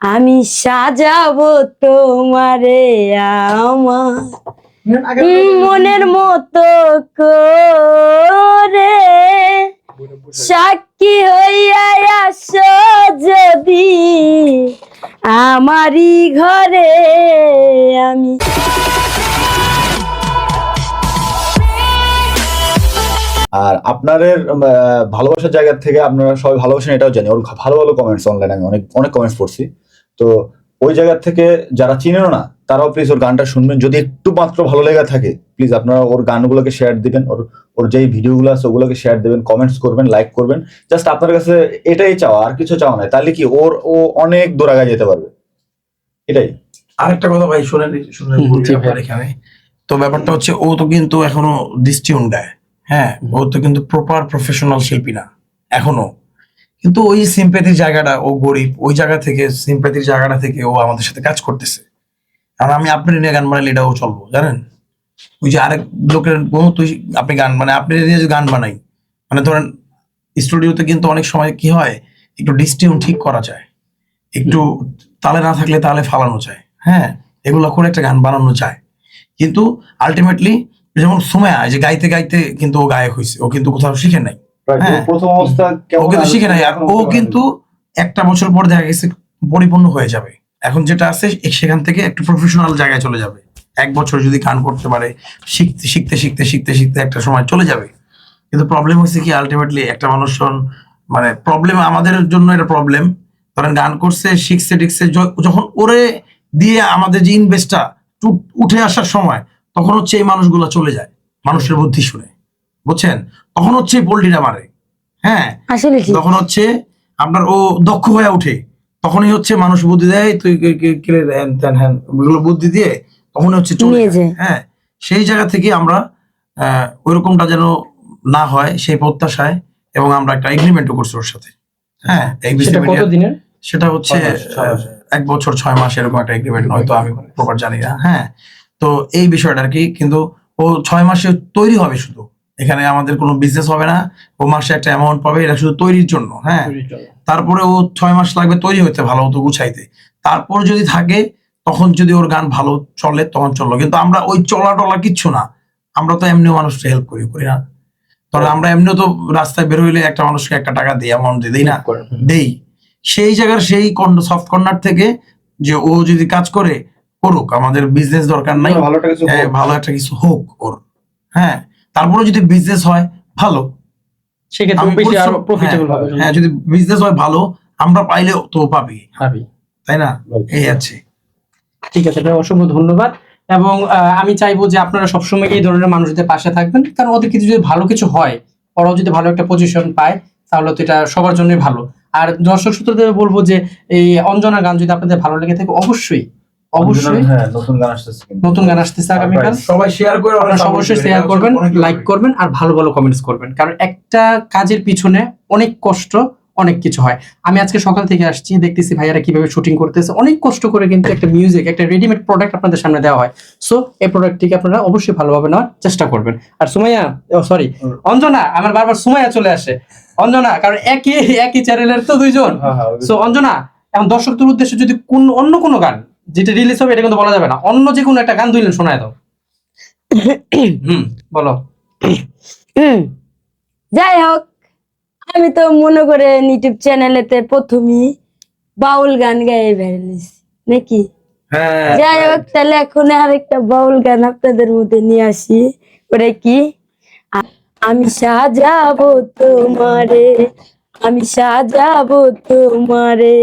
আমি সাজাবো তোমারে আমার মনের মতো করে সাক্ষী হইয়া আসো যদি আমারই ঘরে আমি। আর আপনাদের আহ, ভালোবাসার জায়গা থেকে আপনারা সবাই ভালোবাসেন এটাও জানি। ওর ভালো ভালো কমেন্টস অনলাইনে আমি অনেক অনেক কমেন্টস পড়ছি। তো ওই জায়গা থেকে যারা চিনেন না তারাও প্লিজ ওর গানটা শুনবেন। যদি একটু মাত্র ভালো লেগে থাকে প্লিজ আপনারা ওর গানগুলোকে শেয়ার দিবেন ওর ওর যেই ভিডিওগুলো আছে ওগুলোকে শেয়ার দিবেন কমেন্টস করবেন লাইক করবেন। জাস্ট আপনার কাছে এটাই চাওয়া আর কিছু চাওয়া নাই। তাহলে কি ওর ও অনেক দূর আগায় যেতে পারবে? এটাই। আরেকটা কথা ভাই শুনেন শুনেন এখানে। তো ব্যাপারটা হচ্ছে ও তো কিন্তু এখনও গায় হ্যাঁ ও তো কিন্তু প্রপার প্রফেশনাল শিল্পী না এখনও। কিন্তু ওই সিম্প্যাথির জায়গাটা ও গরিব, ওই জায়গা থেকে সিম্প্যাথির জায়গাটা থেকে ও আমাদের সাথে কাজ করতেছে। আর আমি আপনার নিয়ে গান বানাইলে এটাও চলবো, জানেন? ওই যে আরেক লোকের তুই আপনি গান মানে আপনি নিয়ে গান বানাই মানে ধরেন স্টুডিওতে কিন্তু অনেক সময় কি হয়, একটু ডিস্টিউন ঠিক করা যায়, একটু তালে না থাকলে তালে ফালানো যায় হ্যাঁ? এগুলো করে একটা গান বানানো যায়। কিন্তু আলটিমেটলি যেমন সময় যে গাইতে গাইতে কিন্তু ও গায়ক হয়েছে ও কিন্তু কোথাও শিখে নাই। প্রথম অবস্থা ও কিন্তু শিখে নাই। ও কিন্তু একটা বছর পর দেখা গেছে পরিপূর্ণ হয়ে যাবে। এখন যেটা আছে সেখান থেকে একটু প্রফেশনাল জায়গায় চলে যাবে। এক বছর যদি গান করতে পারে শিখতে শিখতে শিখতে শিখতে শিখতে একটা সময় চলে যাবে। কিন্তু প্রবলেম হচ্ছে কি আলটিমেটলি একটা মানুষ মানে প্রবলেম আমাদের জন্য এটা প্রবলেম ধরেন গান করছে শিখছে টিখছে য- যখন ওরে দিয়ে আমাদের যে ইনভেস্টটা উঠে আসার সময় তখন হচ্ছে এই মানুষগুলো চলে যায় মানুষের বুদ্ধি শুনে। বুঝছেন? তখন হচ্ছে পোল্ট্রিটা মারে। হ্যাঁ? তখন হচ্ছে আপনার ও দক্ষ হয়ে ওঠে। তখনই হচ্ছে মানুষ বুদ্ধি দেয় তুই হ্যান ওগুলো বুদ্ধি দিয়ে তখন হচ্ছে চলে। হ্যাঁ? সেই জায়গা থেকে আমরা আহ, ওইরকমটা যেন না হয় সেই প্রত্যাশায় এবং আমরা একটা এগ্রিমেন্টও করছি ওর সাথে। হ্যাঁ? সেটা কত দিনের? সেটা হচ্ছে এক বছর ছয় মাস এরকম একটা এগ্রিমেন্ট হয়তো আমি প্রপার জানি না। হ্যাঁ? তো এই বিষয়টা আর কি কিন্তু ও ছয় মাসে তৈরি হবে শুধু। এখানে আমাদের কোনো বিজনেস হবে না। ও মাসে একটা অ্যামাউন্ট পাবে এটা শুধু তৈরির জন্য হ্যাঁ? তারপরে ও ছয় মাস লাগবে তৈরি হতে ভালো মতো গুছাইতে। তারপর যদি থাকে তখন যদি ওর গান ভালো চলে তখন চলল। কিন্তু আমরা ওই চলা টলা কিচ্ছু না। আমরা তো এমনিও মানুষকে হেল্প করি করি না। তবে আমরা এমনিও তো রাস্তায় বের হইলে একটা মানুষকে একটা টাকা দিই অ্যামাউন্ট দিই না? দেই। সেই জায়গার সেই সফট কর্নার থেকে যে ও যদি কাজ করে করুক। আমাদের বিজনেস দরকার নাই। হ্যাঁ, ভালো একটা কিছু হোক ওর। হ্যাঁ? তারপরে যদি বিজনেস হয় ভালো। হ্যাঁ, হ্যাঁ যদি বিজনেস হয় ভালো আমরা পাইলে তো পাবি। তাই না? এই আছে। ঠিক আছে অসংখ্য ধন্যবাদ। এবং আমি চাইব যে আপনারা সবসময় এই ধরনের মানুষদের পাশে থাকবেন। কারণ ওদের কিছু যদি ভালো কিছু হয় ওরাও যদি ভালো একটা পজিশন পায় তাহলে তো এটা সবার জন্যই ভালো। আর দর্শক সূত্রদের বলব যে এই অঞ্জনা গান যদি আপনাদের ভালো লেগে থাকে অবশ্যই অবশ্যই। হ্যাঁ নতুন গান আসতেছে কিন্তু। নতুন গান আসতেছে আগামীকাল। সবাই শেয়ার করে আপনারা অবশ্যই শেয়ার করবেন লাইক করবেন আর ভালো ভালো কমেন্টস করবেন। কারণ একটা কাজের পিছনে অনেক কষ্ট অনেক কিছু হয়। আমি আজকে সকাল থেকে আসছি দেখতেছি ভাইয়ারা কীভাবে শুটিং করতেছে। অনেক কষ্ট করে কিন্তু একটা মিউজিক একটা রেডিমেড প্রোডাক্ট আপনাদের সামনে দেওয়া হয়। সো এই প্রোডাক্টটিকে আপনারা অবশ্যই ভালোভাবে নেওয়ার চেষ্টা করবেন। আর সুমাইয়া ও সরি অঞ্জনা আমার বারবার সুমাইয়া চলে আসে। অঞ্জনা কারণ একই একই চ্যানেলের তো দুইজন। হ্যাঁ, হ্যাঁ, সো অঞ্জনা এখন দর্শকদের উদ্দেশ্যে যদি কোন অন্য কোনো গান যেটা রিলিজ হবে এটা কিন্তু বলা যাবে না। অন্য যে কোনো একটা গান দুইলেন শোনায় দাও। হুম বলো। যাই হোক আমি তো মনে করে ইউটিউব চ্যানেলেতে প্রথমই বাউল গান গায়ে বেরিয়েছি নাকি? হ্যাঁ। যাই হোক তাহলে এখন আরেকটা বাউল গান আপনাদের মধ্যে নিয়ে আসি। ওটা কি? আমি সাজাবো তোমারে আমি সাজাবো তোমারে